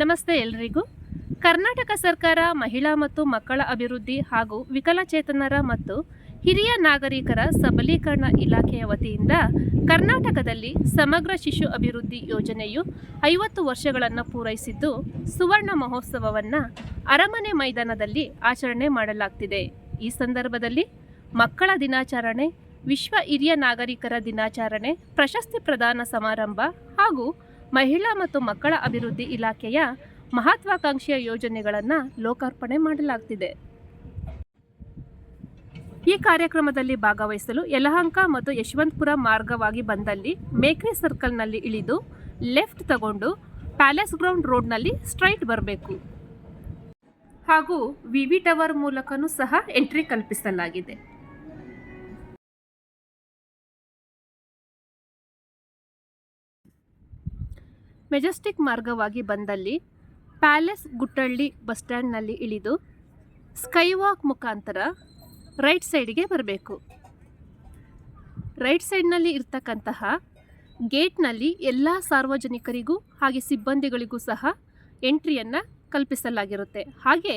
ನಮಸ್ತೆ ಎಲ್ರಿಗೂ. ಕರ್ನಾಟಕ ಸರ್ಕಾರ ಮಹಿಳಾ ಮತ್ತು ಮಕ್ಕಳ ಅಭಿವೃದ್ಧಿ ಹಾಗೂ ವಿಕಲಚೇತನರ ಮತ್ತು ಹಿರಿಯ ನಾಗರಿಕರ ಸಬಲೀಕರಣ ಇಲಾಖೆಯ ವತಿಯಿಂದ ಕರ್ನಾಟಕದಲ್ಲಿ ಸಮಗ್ರ ಶಿಶು ಅಭಿವೃದ್ಧಿ ಯೋಜನೆಯು ಐವತ್ತು ವರ್ಷಗಳನ್ನು ಪೂರೈಸಿದ್ದು, ಸುವರ್ಣ ಮಹೋತ್ಸವವನ್ನು ಅರಮನೆ ಮೈದಾನದಲ್ಲಿ ಆಚರಣೆ ಮಾಡಲಾಗ್ತಿದೆ. ಈ ಸಂದರ್ಭದಲ್ಲಿ ಮಕ್ಕಳ ದಿನಾಚರಣೆ, ವಿಶ್ವ ಹಿರಿಯ ನಾಗರಿಕರ ದಿನಾಚರಣೆ, ಪ್ರಶಸ್ತಿ ಪ್ರದಾನ ಸಮಾರಂಭ ಹಾಗೂ ಮಹಿಳಾ ಮತ್ತು ಮಕ್ಕಳ ಅಭಿವೃದ್ಧಿ ಇಲಾಖೆಯ ಮಹತ್ವಾಕಾಂಕ್ಷೆಯ ಯೋಜನೆಗಳನ್ನು ಲೋಕಾರ್ಪಣೆ ಮಾಡಲಾಗ್ತಿದೆ. ಈ ಕಾರ್ಯಕ್ರಮದಲ್ಲಿ ಭಾಗವಹಿಸಲು ಯಲಹಂಕ ಮತ್ತು ಯಶವಂತಪುರ ಮಾರ್ಗವಾಗಿ ಬಂದಲ್ಲಿ ಮೇಕ್ರಿ ಸರ್ಕಲ್ನಲ್ಲಿ ಇಳಿದು ಲೆಫ್ಟ್ ತಗೊಂಡು ಪ್ಯಾಲೇಸ್ ಗ್ರೌಂಡ್ ರೋಡ್ನಲ್ಲಿ ಸ್ಟ್ರೈಟ್ ಬರಬೇಕು. ಹಾಗೂ ವಿ ವಿ ಟವರ್ ಮೂಲಕನೂ ಸಹ ಎಂಟ್ರಿ ಕಲ್ಪಿಸಲಾಗಿದೆ. ಮೆಜೆಸ್ಟಿಕ್ ಮಾರ್ಗವಾಗಿ ಬಂದಲ್ಲಿ ಪ್ಯಾಲೇಸ್ ಗುಟ್ಟಳ್ಳಿ ಬಸ್ ಸ್ಟ್ಯಾಂಡ್ನಲ್ಲಿ ಇಳಿದು ಸ್ಕೈವಾಕ್ ಮುಖಾಂತರ ರೈಟ್ ಸೈಡ್ಗೆ ಬರಬೇಕು. ರೈಟ್ ಸೈಡ್ನಲ್ಲಿ ಇರ್ತಕ್ಕಂತಹ ಗೇಟ್ನಲ್ಲಿ ಎಲ್ಲ ಸಾರ್ವಜನಿಕರಿಗೂ ಹಾಗೆ ಸಿಬ್ಬಂದಿಗಳಿಗೂ ಸಹ ಎಂಟ್ರಿಯನ್ನು ಕಲ್ಪಿಸಲಾಗಿರುತ್ತೆ. ಹಾಗೆ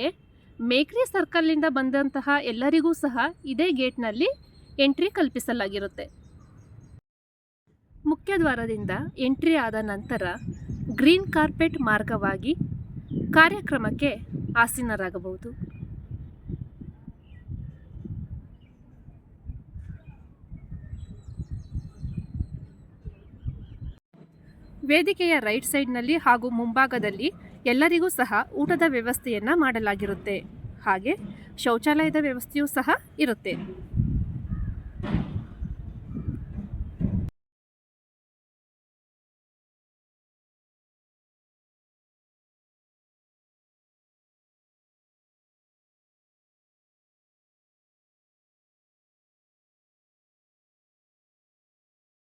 ಮೇಕ್ರಿ ಸರ್ಕಲ್ನಿಂದ ಬಂದಂತಹ ಎಲ್ಲರಿಗೂ ಸಹ ಇದೇ ಗೇಟ್ನಲ್ಲಿ ಎಂಟ್ರಿ ಕಲ್ಪಿಸಲಾಗಿರುತ್ತೆ. ಮುಖ್ಯ ದ್ವಾರದಿಂದ ಎಂಟ್ರಿ ಆದ ನಂತರ ಗ್ರೀನ್ ಕಾರ್ಪೆಟ್ ಮಾರ್ಗವಾಗಿ ಕಾರ್ಯಕ್ರಮಕ್ಕೆ ಆಸೀನರಾಗಬಹುದು. ವೇದಿಕೆಯ ರೈಟ್ ಸೈಡ್ನಲ್ಲಿ ಹಾಗೂ ಮುಂಭಾಗದಲ್ಲಿ ಎಲ್ಲರಿಗೂ ಸಹ ಊಟದ ವ್ಯವಸ್ಥೆಯನ್ನು ಮಾಡಲಾಗಿರುತ್ತೆ. ಹಾಗೆ ಶೌಚಾಲಯದ ವ್ಯವಸ್ಥೆಯೂ ಸಹ ಇರುತ್ತೆ.